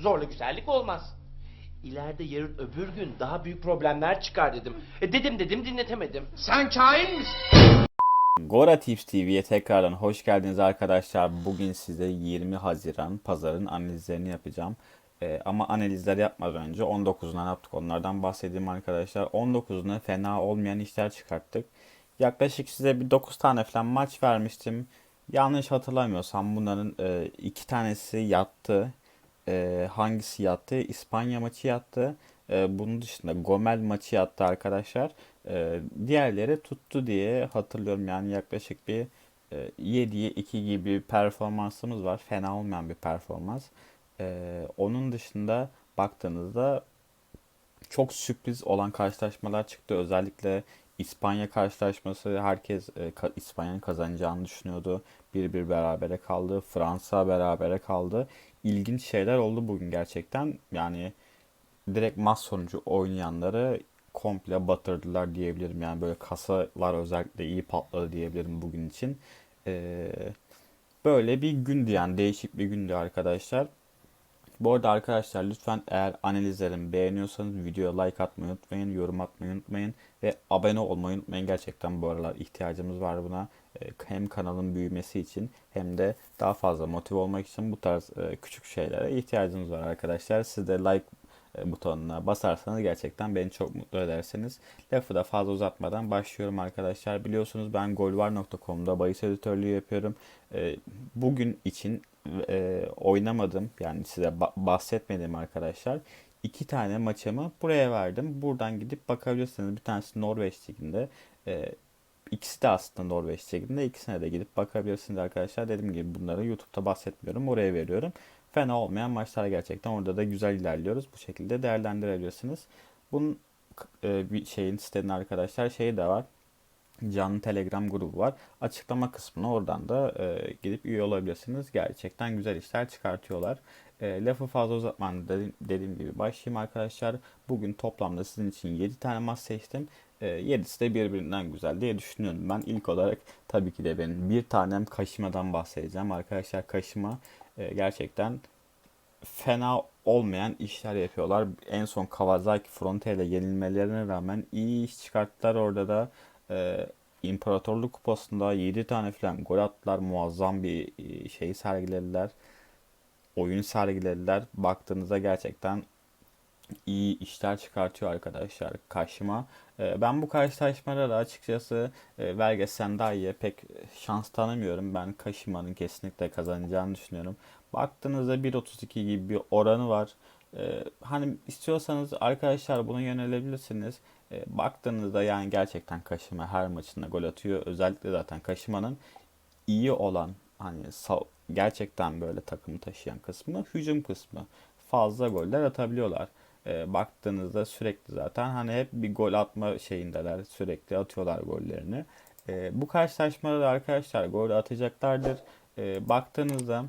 Zorla güzellik olmaz. İleride yarın öbür gün daha büyük problemler çıkar dedim. E dedim dedim dinletemedim. Sen kain misin? Gora Tips TV'ye tekrardan hoş geldiniz arkadaşlar. Bugün size 20 Haziran pazarın analizlerini yapacağım. Ee, ama analizler yapmadan önce 19'una ne yaptık onlardan bahsedeyim arkadaşlar. 19'una fena olmayan işler çıkarttık. Yaklaşık size bir 9 tane falan maç vermiştim. Yanlış hatırlamıyorsam bunların e, iki tanesi yattı. E, hangisi yattı? İspanya maçı yattı. E, bunun dışında Gomel maçı yattı arkadaşlar. E, diğerleri tuttu diye hatırlıyorum. Yani yaklaşık bir e, 7'ye 2 gibi bir performansımız var. Fena olmayan bir performans. E, onun dışında baktığınızda çok sürpriz olan karşılaşmalar çıktı. Özellikle İspanya karşılaşması herkes e, ka- İspanya'nın kazanacağını düşünüyordu. Bir bir berabere kaldı. Fransa berabere kaldı. İlginç şeyler oldu bugün gerçekten. Yani direkt maç sonucu oynayanları komple batırdılar diyebilirim. Yani böyle kasalar özellikle iyi patladı diyebilirim bugün için. Ee, böyle bir gündü yani değişik bir gündü arkadaşlar. Bu arada arkadaşlar lütfen eğer analizlerimi beğeniyorsanız videoya like atmayı unutmayın, yorum atmayı unutmayın ve abone olmayı unutmayın. Gerçekten bu aralar ihtiyacımız var buna. Ee, Hem kanalın büyümesi için hem de daha fazla motive olmak için bu tarz e, küçük şeylere ihtiyacımız var arkadaşlar. Siz de like e, butonuna basarsanız gerçekten beni çok mutlu edersiniz. Lafı da fazla uzatmadan başlıyorum arkadaşlar. Biliyorsunuz ben golvar.com'da bahis editörlüğü yapıyorum. E, Bugün için e, oynamadım yani size ba- bahsetmedim arkadaşlar. İki tane maçımı buraya verdim. Buradan gidip bakabilirsiniz. Bir tanesi Norveç liginde. E, ikisi de aslında Norveç liginde. İkisine de gidip bakabilirsiniz arkadaşlar. Dediğim gibi bunları YouTube'da bahsetmiyorum. Oraya veriyorum. Fena olmayan maçlar gerçekten. Orada da güzel ilerliyoruz. Bu şekilde değerlendirebilirsiniz. Bunun e, bir şeyin sitenin arkadaşlar şeyi de var canlı Telegram grubu var. Açıklama kısmına oradan da e, gidip üye olabilirsiniz. Gerçekten güzel işler çıkartıyorlar. E, lafı fazla uzatmadan dediğim, dediğim gibi başlayayım arkadaşlar. Bugün toplamda sizin için 7 tane maç seçtim. E, 7'si de birbirinden güzel diye düşünüyorum. Ben ilk olarak tabii ki de benim bir tanem Kaşima'dan bahsedeceğim. Arkadaşlar Kaşima e, gerçekten fena olmayan işler yapıyorlar. En son Kawasaki Frontier ile yenilmelerine rağmen iyi iş çıkarttılar orada da. Ee, İmparatorluk Kupası'nda 7 tane falan gol attılar. Muazzam bir e, şey sergilediler. Oyun sergilediler. Baktığınızda gerçekten iyi işler çıkartıyor arkadaşlar karşıma. Ee, ben bu karşılaşmada da açıkçası e, Verges Sendai'ye pek şans tanımıyorum. Ben Kaşima'nın kesinlikle kazanacağını düşünüyorum. Baktığınızda 1.32 gibi bir oranı var. Ee, hani istiyorsanız arkadaşlar buna yönelebilirsiniz. Ee, baktığınızda yani gerçekten Kaşima her maçında gol atıyor. Özellikle zaten Kaşima'nın iyi olan hani gerçekten böyle takımı taşıyan kısmı hücum kısmı. Fazla goller atabiliyorlar. Ee, baktığınızda sürekli zaten hani hep bir gol atma şeyindeler. Sürekli atıyorlar gollerini. Ee, bu karşılaşmada da arkadaşlar gol atacaklardır. Ee, baktığınızda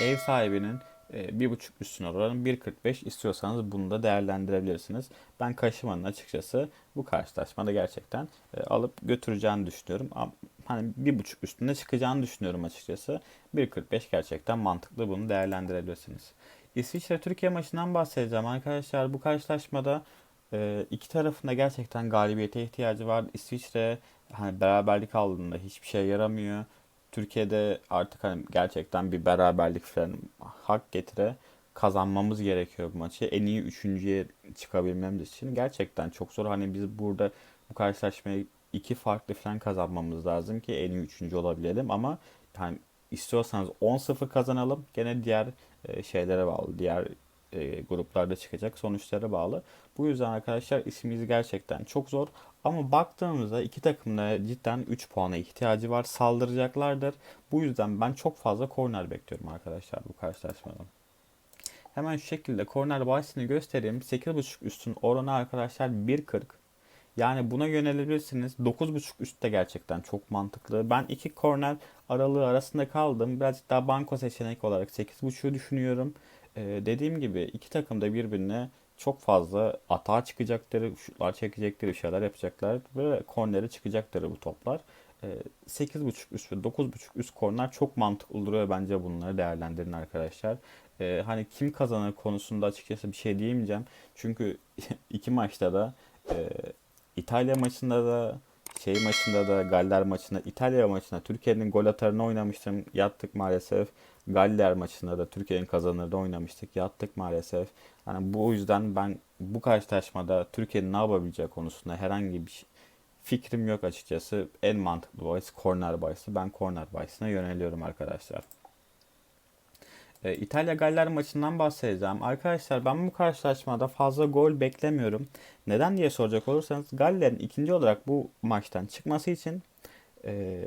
ev sahibinin e, bir buçuk üstüne oranı 1.45 istiyorsanız bunu da değerlendirebilirsiniz. Ben Kaşıman'ın açıkçası bu karşılaşmada gerçekten e, alıp götüreceğini düşünüyorum. Hani bir buçuk üstüne çıkacağını düşünüyorum açıkçası. 1.45 gerçekten mantıklı bunu değerlendirebilirsiniz. İsviçre Türkiye maçından bahsedeceğim arkadaşlar. Bu karşılaşmada e, iki tarafında gerçekten galibiyete ihtiyacı var. İsviçre hani beraberlik aldığında hiçbir şey yaramıyor. Türkiye'de artık hani gerçekten bir beraberlik falan hak getire kazanmamız gerekiyor bu maçı. En iyi üçüncüye çıkabilmemiz için gerçekten çok zor. Hani biz burada bu karşılaşmayı iki farklı falan kazanmamız lazım ki en iyi üçüncü olabilelim ama hani istiyorsanız 10-0 kazanalım gene diğer e, şeylere bağlı. Diğer e, gruplarda çıkacak sonuçlara bağlı. Bu yüzden arkadaşlar işimiz gerçekten çok zor. Ama baktığımızda iki takımın da cidden 3 puana ihtiyacı var. Saldıracaklardır. Bu yüzden ben çok fazla korner bekliyorum arkadaşlar bu karşılaşmadan. Hemen şu şekilde korner bahisini göstereyim. 8.5 üstün oranı arkadaşlar 1.40. Yani buna yönelebilirsiniz. 9.5 üst de gerçekten çok mantıklı. Ben iki korner aralığı arasında kaldım. Birazcık daha banko seçenek olarak 8.5'u düşünüyorum. Ee, dediğim gibi iki takım da birbirine çok fazla atağa çıkacakları, şutlar çekecekleri, şeyler yapacaklar ve kornere çıkacakları bu toplar. e, 8.5 üst ve 9.5 üst korner çok mantıklı duruyor bence bunları değerlendirin arkadaşlar. E, hani kim kazanır konusunda açıkçası bir şey diyemeyeceğim. Çünkü iki maçta da e, İtalya maçında da şey maçında da Galler maçında İtalya maçında Türkiye'nin gol atarını oynamıştım. Yattık maalesef. Galler maçında da Türkiye'nin kazanırda oynamıştık. Yattık maalesef. Yani bu yüzden ben bu karşılaşmada Türkiye'nin ne yapabileceği konusunda herhangi bir fikrim yok açıkçası. En mantıklı bahis corner bahisi. Ben corner bahisine yöneliyorum arkadaşlar. E, İtalya Galler maçından bahsedeceğim. Arkadaşlar ben bu karşılaşmada fazla gol beklemiyorum. Neden diye soracak olursanız Galler'in ikinci olarak bu maçtan çıkması için e,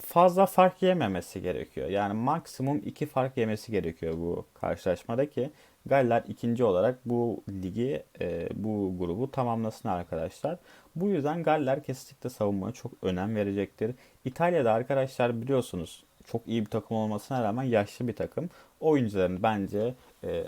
fazla fark yememesi gerekiyor. Yani maksimum iki fark yemesi gerekiyor bu karşılaşmada ki Galler ikinci olarak bu ligi, e, bu grubu tamamlasın arkadaşlar. Bu yüzden Galler kesinlikle savunmaya çok önem verecektir. İtalya'da arkadaşlar biliyorsunuz çok iyi bir takım olmasına rağmen yaşlı bir takım. Oyuncuların bence e,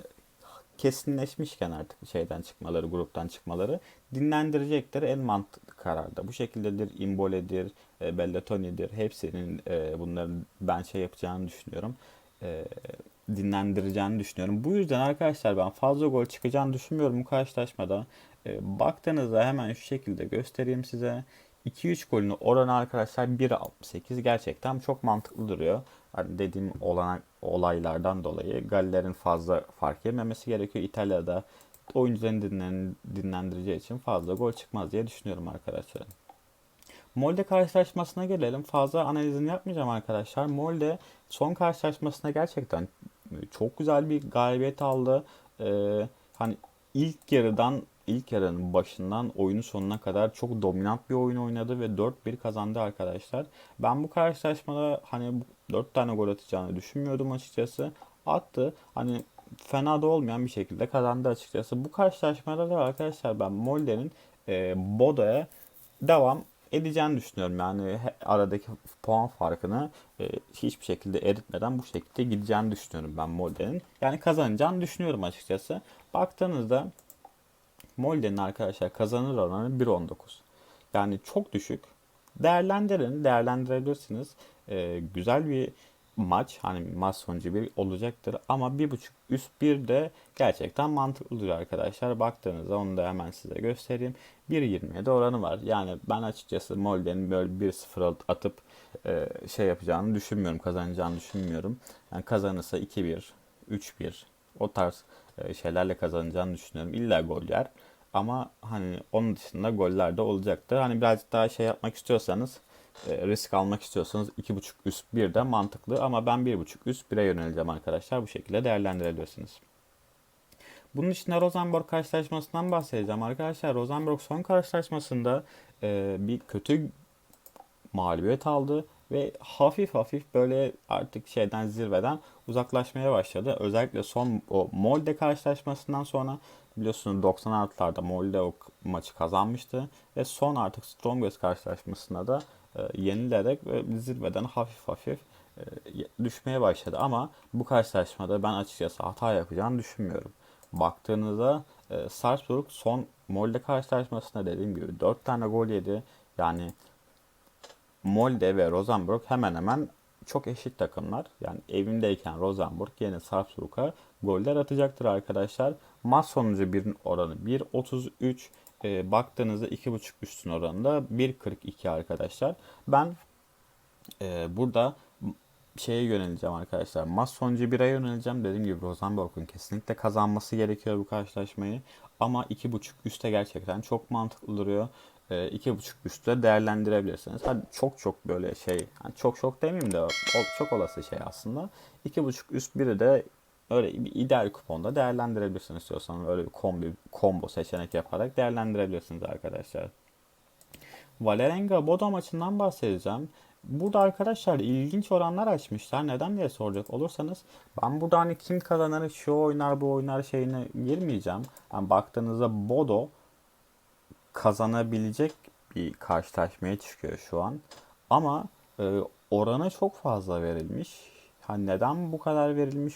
kesinleşmişken artık şeyden çıkmaları, gruptan çıkmaları dinlendirecektir. En mantıklı kararda. Bu şekildedir. Imbole'dir, e, Bellatoni'dir. Hepsinin e, bunların ben şey yapacağını düşünüyorum. E, dinlendireceğini düşünüyorum. Bu yüzden arkadaşlar ben fazla gol çıkacağını düşünmüyorum bu karşılaşmada. E, baktığınızda hemen şu şekilde göstereyim size. 2-3 golünü oranı arkadaşlar 1.68 gerçekten çok mantıklı duruyor. Hani dediğim olan olaylardan dolayı Galler'in fazla fark yememesi gerekiyor. İtalya'da oyuncuların dinlen, dinlendireceği için fazla gol çıkmaz diye düşünüyorum arkadaşlar. Molde karşılaşmasına gelelim. Fazla analizini yapmayacağım arkadaşlar. Molde son karşılaşmasında gerçekten çok güzel bir galibiyet aldı. Ee, hani ilk yarıdan ilk yarının başından oyunun sonuna kadar çok dominant bir oyun oynadı ve 4-1 kazandı arkadaşlar. Ben bu karşılaşmada hani 4 tane gol atacağını düşünmüyordum açıkçası. Attı. Hani fena da olmayan bir şekilde kazandı açıkçası. Bu karşılaşmada da arkadaşlar ben Molde'nin e, Bodo'ya devam edeceğini düşünüyorum. Yani aradaki puan farkını e, hiçbir şekilde eritmeden bu şekilde gideceğini düşünüyorum ben Molde'nin. Yani kazanacağını düşünüyorum açıkçası. Baktığınızda Molde'nin arkadaşlar kazanır oranı 1.19. Yani çok düşük. Değerlendirin, değerlendirebilirsiniz. Ee, güzel bir maç, hani maç sonucu bir olacaktır. Ama 1.5 üst 1 de gerçekten mantıklıdır arkadaşlar. Baktığınızda onu da hemen size göstereyim. 1.27 oranı var. Yani ben açıkçası Molde'nin böyle 1-0 atıp e, şey yapacağını düşünmüyorum, kazanacağını düşünmüyorum. Yani kazanırsa 2-1, 3-1 o tarz e, şeylerle kazanacağını düşünüyorum. İlla gol yer. Ama hani onun dışında goller de olacaktır. Hani birazcık daha şey yapmak istiyorsanız e, risk almak istiyorsanız 2.5 üst 1 de mantıklı ama ben 1.5 üst 1'e yöneleceğim arkadaşlar. Bu şekilde değerlendirebilirsiniz. Bunun dışında Rosenborg karşılaşmasından bahsedeceğim arkadaşlar. Rosenborg son karşılaşmasında e, bir kötü mağlubiyet aldı ve hafif hafif böyle artık şeyden zirveden uzaklaşmaya başladı. Özellikle son o Molde karşılaşmasından sonra biliyorsunuz 96'larda Molde o maçı kazanmıştı ve son artık Strongest karşılaşmasında da e, yenilerek ve zirveden hafif hafif e, düşmeye başladı. Ama bu karşılaşmada ben açıkçası hata yapacağını düşünmüyorum. Baktığınızda e, Salzburg son Molde karşılaşmasında dediğim gibi 4 tane gol yedi. Yani Molde ve Rosenborg hemen hemen çok eşit takımlar. Yani evindeyken Rosenborg yine Salzburg'a goller atacaktır arkadaşlar. Maç sonucu birin oranı 1.33. E, baktığınızda 2.5 üstün oranında 1.42 arkadaşlar. Ben e, burada şeye yöneleceğim arkadaşlar. Maç sonucu 1'e yöneleceğim. Dediğim gibi Rosenborg'un kesinlikle kazanması gerekiyor bu karşılaşmayı. Ama 2.5 üste gerçekten çok mantıklı duruyor. 2.5 üstte değerlendirebilirsiniz. Hadi çok çok böyle şey, yani çok çok demeyeyim de çok olası şey aslında. 2.5 üst biri de öyle bir ideal kuponda değerlendirebilirsiniz istiyorsanız öyle bir kombi, combo seçenek yaparak değerlendirebilirsiniz arkadaşlar. Valerenga Bodo maçından bahsedeceğim. Burada arkadaşlar ilginç oranlar açmışlar. Neden diye soracak olursanız ben burada hani kim kazanır şu oynar bu oynar şeyine girmeyeceğim. Yani baktığınızda Bodo kazanabilecek bir karşılaşmaya çıkıyor şu an. Ama e, oranı çok fazla verilmiş. Hani neden bu kadar verilmiş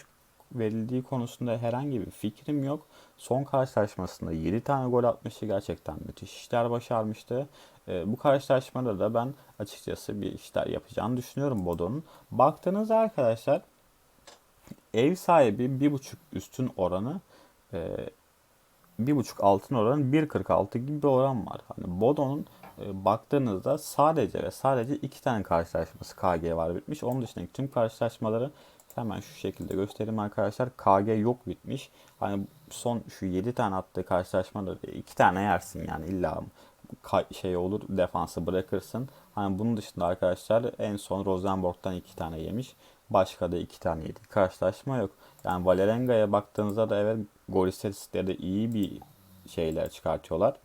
verildiği konusunda herhangi bir fikrim yok. Son karşılaşmasında 7 tane gol atmıştı. Gerçekten müthiş işler başarmıştı. E, bu karşılaşmada da ben açıkçası bir işler yapacağını düşünüyorum Bodo'nun. Baktığınızda arkadaşlar ev sahibi bir buçuk üstün oranı e, bir buçuk altın oranı 1.46 gibi bir oran var. Hani Bodo'nun e, baktığınızda sadece ve sadece iki tane karşılaşması KG var bitmiş. Onun dışındaki tüm karşılaşmaları hemen şu şekilde göstereyim arkadaşlar. KG yok bitmiş. Hani son şu 7 tane attığı karşılaşmada iki tane yersin yani illa şey olur defansı bırakırsın. Hani bunun dışında arkadaşlar en son Rosenborg'dan iki tane yemiş. Başka da iki tane yedi. Karşılaşma yok. Yani Valerenga'ya baktığınızda da evet gol istatistikleri de iyi bir şeyler çıkartıyorlar.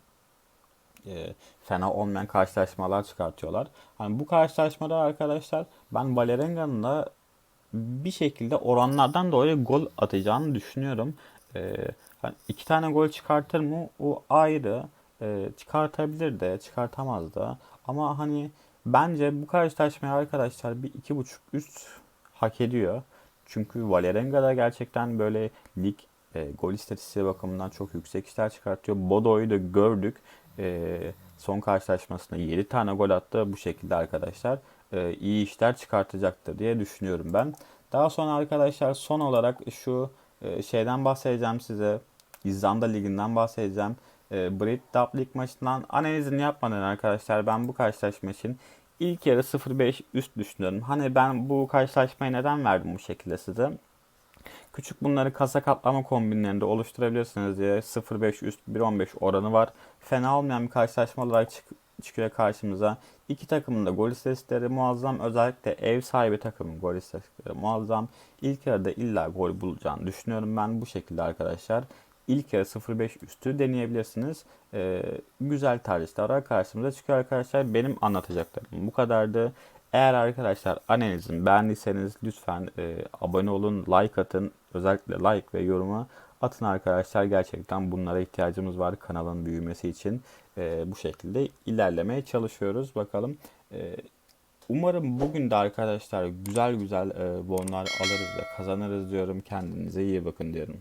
E, fena olmayan karşılaşmalar çıkartıyorlar. Hani bu karşılaşmada arkadaşlar ben Valerenga'nın da bir şekilde oranlardan dolayı gol atacağını düşünüyorum. E, hani iki tane gol çıkartır mı? O ayrı. E, çıkartabilir de, çıkartamaz da. Ama hani bence bu karşılaşmaya arkadaşlar bir iki buçuk üst hak ediyor. Çünkü Valerenga da gerçekten böyle lig e, gol istatistiği bakımından çok yüksek işler çıkartıyor. Bodo'yu da gördük. E, son karşılaşmasında 7 tane gol attı. Bu şekilde arkadaşlar e, iyi işler çıkartacaktır diye düşünüyorum ben. Daha sonra arkadaşlar son olarak şu e, şeyden bahsedeceğim size. İzlanda Ligi'nden bahsedeceğim. E, Brit Dub Lig maçından analizini yapmadan arkadaşlar ben bu karşılaşma için ilk yarı 0-5 üst düşünüyorum. Hani ben bu karşılaşmayı neden verdim bu şekilde size? Küçük bunları kasa katlama kombinlerinde oluşturabilirsiniz diye 0.5 üst 1.15 oranı var. Fena olmayan bir karşılaşma olarak çık- çıkıyor karşımıza. İki takımın da gol istatistikleri muazzam. Özellikle ev sahibi takımın gol istatistikleri muazzam. İlk yarıda illa gol bulacağını düşünüyorum ben bu şekilde arkadaşlar. İlk yarı 0.5 üstü deneyebilirsiniz. Ee, güzel tercihler karşımıza çıkıyor arkadaşlar. Benim anlatacaklarım bu kadardı. Eğer arkadaşlar analizimi beğendiyseniz lütfen e, abone olun, like atın. Özellikle like ve yoruma atın arkadaşlar. Gerçekten bunlara ihtiyacımız var kanalın büyümesi için. E, bu şekilde ilerlemeye çalışıyoruz. Bakalım. E, umarım bugün de arkadaşlar güzel güzel e, bonlar alırız ve kazanırız diyorum. Kendinize iyi bakın diyorum.